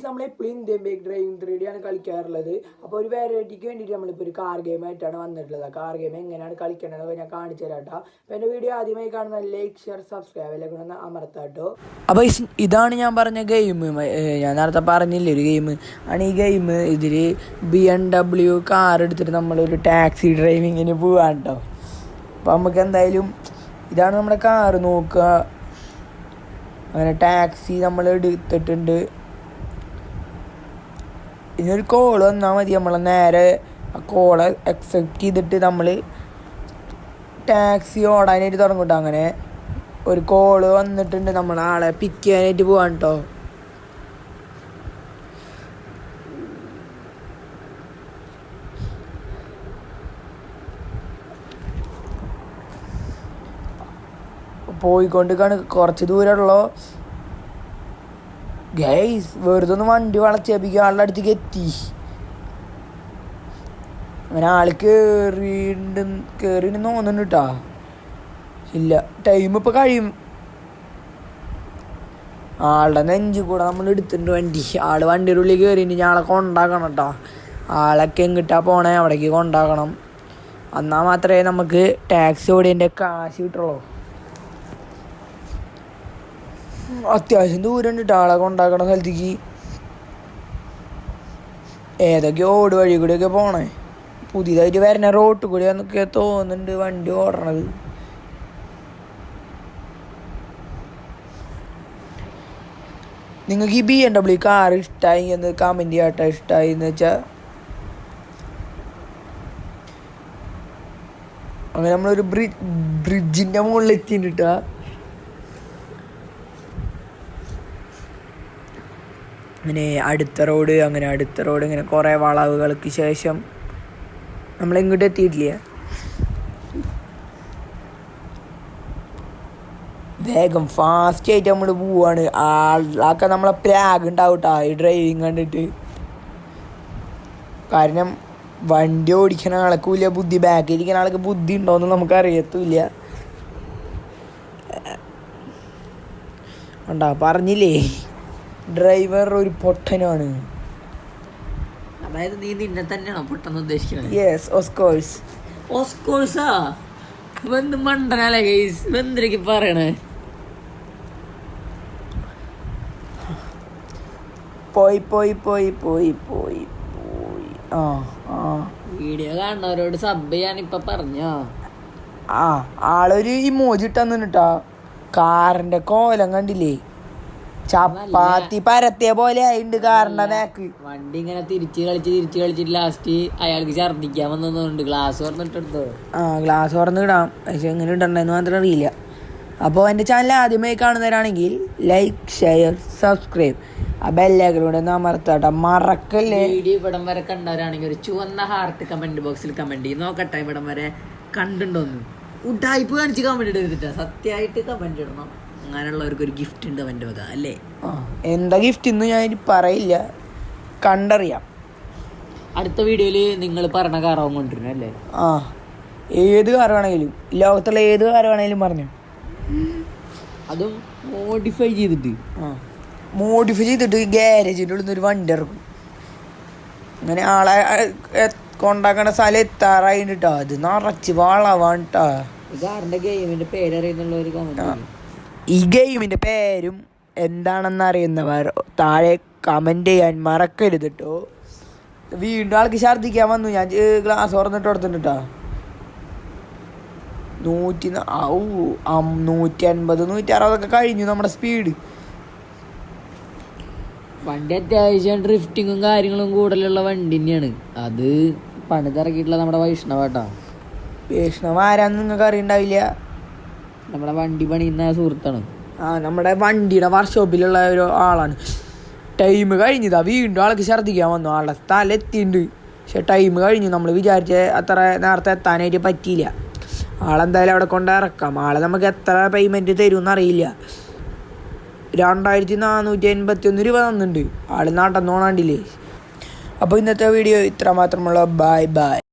Guys നമ്മളെപ്പോഴും Indian bike driving three D ആണ് കളിക്കാറുള്ളത്. അപ്പോൾ ഒരു വെറൈറ്റിക്ക് വേണ്ടിയിട്ട് നമ്മളിപ്പോൾ ഒരു കാർ ഗെയിം ആയിട്ടാണ് വന്നിട്ടുള്ളത്. കാർ ഗെയിം എങ്ങനെയാണ് കളിക്കേണ്ടത് ഞാൻ കാണിച്ചു തരാം കേട്ടോ അപ്പോൾ എന്റെ വീഡിയോ ആദ്യമായി കാണുന്ന ലൈക്ക് ഷെയർ സബ്സ്ക്രൈബ് എല്ലാം കൂടെ ഒന്ന് അമർത്താട്ടോ അപ്പോൾ ഇതാണ് ഞാൻ പറഞ്ഞ ഗെയിം ഞാൻ നേരത്തെ പറഞ്ഞില്ലേ ഒരു ഗെയിം ആണ് ഈ ഗെയിം ഇതിൽ ബി എം ഡബ്ല്യു കാർ എടുത്തിട്ട് നമ്മളൊരു ടാക്സി ഡ്രൈവിങ്ങിന് പോവാണ് കേട്ടോ അപ്പോൾ നമുക്ക് എന്തായാലും ഇതാണ് നമ്മുടെ കാർ നോക്കുക. അങ്ങനെ ടാക്സി നമ്മൾ എടുത്തിട്ടുണ്ട്. ഇനി ഒരു കോൾ വന്നാൽ മതി. നമ്മൾ നേരെ ആ കോൾ അക്സെപ്റ്റ് ചെയ്തിട്ട് നമ്മൾ ടാക്സി ഓടാനായിട്ട് തുടങ്ങും അങ്ങനെ ഒരു കോൾ വന്നിട്ടുണ്ട്. നമ്മൾ ആളെ പിക്ക് ചെയ്യാനായിട്ട് പോവാൻ കേട്ടോ പോയിക്കൊണ്ട് കാണു കുറച്ച് ദൂരമുള്ളൂ? ഗൈസ് വെറുതെ ഒന്ന് വണ്ടി വളച്ചേപ്പിക്കുക ആളുടെ അടുത്തേക്ക് എത്തി. അങ്ങനെ ആൾ കേറിണ്ട് കയറിയിട്ട് തോന്നുന്നു കേട്ടാ ഇല്ല ടൈം ഇപ്പൊ കഴിയും. ആളുടെ നെഞ്ചു കൂടെ നമ്മൾ എടുത്തിട്ടുണ്ട് വണ്ടി. ആൾ വണ്ടിയുടെ ഉള്ളിൽ കയറിയിട്ട് ഞാളെ കൊണ്ടാക്കണം കേട്ടോ ആളൊക്കെ എങ്ങിട്ടാ പോണേ അവിടേക്ക് കൊണ്ടാക്കണം. എന്നാൽ മാത്രമേ നമുക്ക് ടാക്സി ഓടിയതിന്റെ കാശ് കിട്ടുള്ളൂ. അത്യാവശ്യം ദൂരം ഉണ്ട് ആളെ കൊണ്ടാക്കണ സ്ഥലത്തേക്ക്. ഏതൊക്കെ ഓട് വഴി കൂടിയൊക്കെ പോണേ. പുതിയതായിട്ട് വരണ റോട്ട് കൂടി എന്നൊക്കെ തോന്നുന്നുണ്ട് വണ്ടി ഓടണത്. നിങ്ങൾക്ക് ഈ ബി എം ഡബ്ല്യു കാർ ഇഷ്ടമായി എന്ന് കമന്റ് ചെയ്യട്ടെ. ഇഷ്ടമായി എന്ന് വെച്ചാൽ അങ്ങനെ നമ്മളൊരു ബ്രിഡ് ബ്രിഡ്ജിന്റെ മുകളിൽ എത്തിയിട്ടാ അങ്ങനെ അടുത്ത റോഡ് അങ്ങനെ അടുത്ത റോഡ് ഇങ്ങനെ കുറേ വളവുകൾക്ക് ശേഷം നമ്മൾ എങ്ങോട്ട് എത്തിയിട്ടില്ല വേഗം ഫാസ്റ്റ് ആയിട്ട് നമ്മൾ പോവാണ് ആളൊക്കെ നമ്മളെ പ്രാഗ് ഉണ്ടാവും കേട്ടോ ഈ ഡ്രൈവിങ് കണ്ടിട്ട് കാരണം വണ്ടി ഓടിക്കുന്ന ആൾക്ക് വലിയ ബുദ്ധി ബാക്കിൽ ഇരിക്കുന്ന ആൾക്ക് ബുദ്ധി ഉണ്ടോയെന്ന് നമുക്ക് അറിയത്തില്ല ഉണ്ടാ പറഞ്ഞില്ലേ ഡ്രൈവർ ഒരു പൊട്ടനാണ്. അതായത് നീ നിന്നെ തന്നെയാണോ പൊട്ടെന്ന് ഉദ്ദേശിക്കുന്നത് യെസ് ഓഫ് കോഴ്സ് ഓസ്കോഴ്സാ വെന്ത് മണ്ടനല്ലേ ഗൈസ് വെന്തിരിക്ക് പറയണേ? പോയി പോയി പോയി പോയി പോയി പോയി. ആ ആ. വീഡിയോ കാണുന്നവരോട് സബ് ചെയ്യാൻ ഇപ്പൊ പറഞ്ഞോ? ആ ആളൊരു ഇമോജി ഇട്ടെന്ന് കേട്ടാ കാറിന്റെ കോലം കണ്ടില്ലേ? ചപ്പാത്തി പരത്തിയ പോലെ ആയിണ്ട് കാരണം നേക്ക് വണ്ടി ഇങ്ങനെ തിരിച്ച് കളിച്ച് തിരിച്ച് കളിച്ചിട്ട് ലാസ്റ്റ് അയാൾക്ക് ഛർദിക്കാൻ വന്നതുകൊണ്ട് ഗ്ലാസ് തുറന്നിട്ടെടുത്തോ ആ ഗ്ലാസ് തുറന്ന് ഇടാം. പക്ഷെ എങ്ങനെ ഇടണ്ടെന്ന് മാത്രം അറിയില്ല. അപ്പോൾ എന്റെ ചാനൽ ആദ്യമായി കാണുന്നവരാണെങ്കിൽ ലൈക്ക് ഷെയർ സബ്സ്ക്രൈബ് ആ ബെല്ലേക്കൂടെ ഒന്ന് അമർത്താട്ടോ. മറക്കല്ലേ? വീഡിയോ ഇവിടം വരെ കണ്ടവരാണെങ്കിൽ ഒരു ചുവന്ന ഹാർട്ട് കമന്റ് ബോക്സിൽ കമന്റ് ചെയ്യും. നോക്കട്ടെ ഇവിടം വരെ കണ്ടുണ്ടോന്ന് ഉഡായിപ്പ് കാണിച്ച് കമന്റ് ഇടരുതിട്ടാ സത്യമായിട്ട് കമന്റ് ഇടണം. അങ്ങനെയുള്ളവർക്ക് ഒരു ഗിഫ്റ്റ് ഉണ്ട് അവന്റെ വക അല്ലേ? എന്താ ഗിഫ്റ്റ് എന്ന് ഞാൻ പറയില്ല. കണ്ടറിയാം. അടുത്ത വീഡിയോയിൽ നിങ്ങൾ പറഞ്ഞ കാറാവും കൊണ്ടിരുന്നു അല്ലേ? ആ ഏത് കാർ വേണമെങ്കിലും ലോകത്തുള്ള ഏത് കാർ വേണമെങ്കിലും പറഞ്ഞു. അതും മോഡിഫൈ ചെയ്തിട്ട്. ആ മോഡിഫൈ ചെയ്തിട്ട് ഗ്യാരേജിന്റെ ഉള്ളിൽ നിന്ന് ഒരു വണ്ടി ഇറക്കും. അങ്ങനെ ആളെ കൊണ്ടാക്കണ സ്ഥലം എത്താറായിട്ടോ അത് നിറച്ച് വളവാണ് കേട്ടോ ഗെയിമിന്റെ പേരറിയുന്നുള്ള ഒരു കമന്റ് ഈ ഗെയിമിന്റെ പേരും എന്താണെന്ന് അറിയുന്നവർ താഴെ കമന്റ് ചെയ്യാൻ മറക്കരുത് കേട്ടോ വീണ്ടും ആൾക്ക് ഛർദ്ദിക്കാൻ വന്നു. ഞാൻ ഗ്ലാസ് തുറന്നിട്ട് കൊടുത്തിട്ടുണ്ട്? കേട്ടോ നൂറ്റി ഔ നൂറ്റി അൻപത് നൂറ്റി അറുപതൊക്കെ കഴിഞ്ഞു നമ്മുടെ സ്പീഡ് വണ്ടി അത്യാവശ്യം ഡ്രിഫ്റ്റിങ്ങും കാര്യങ്ങളും കൂടുതലുള്ള വണ്ടി തന്നെയാണ്. അത് പണിതിറക്കിയിട്ടുള്ള നമ്മുടെ വൈഷ്ണവട്ടാ വൈഷ്ണവ ആരാന്ന് നിങ്ങൾക്ക് അറിയണ്ടാവില്ല നമ്മുടെ വണ്ടി പണിയുന്ന സുഹൃത്താണ്. ആ നമ്മുടെ വണ്ടിയുടെ വർക്ക്ഷോപ്പിലുള്ള ഒരു ആളാണ്. ടൈം കഴിഞ്ഞതാ വീണ്ടും ആൾക്ക് ഛർദ്ദിക്കാൻ വന്നു. ആളുടെ സ്ഥലം എത്തിയിട്ടുണ്ട്. പക്ഷെ ടൈം കഴിഞ്ഞു. നമ്മൾ വിചാരിച്ച അത്ര നേരത്തെ എത്താനായിട്ട് പറ്റിയില്ല. ആളെന്തായാലും അവിടെ കൊണ്ട് ഇറക്കാം. ആളെ നമുക്ക് എത്ര പേയ്മെന്റ് തരുമെന്ന് അറിയില്ല. രണ്ടായിരത്തി നാനൂറ്റി എൺപത്തി ഒന്ന് രൂപ തന്നിട്ടുണ്ട്. ആൾ നടന്നോണാണ്ടില്ലേ. അപ്പോൾ ഇന്നത്തെ വീഡിയോ ഇത്ര മാത്രമുള്ള ബൈ ബൈ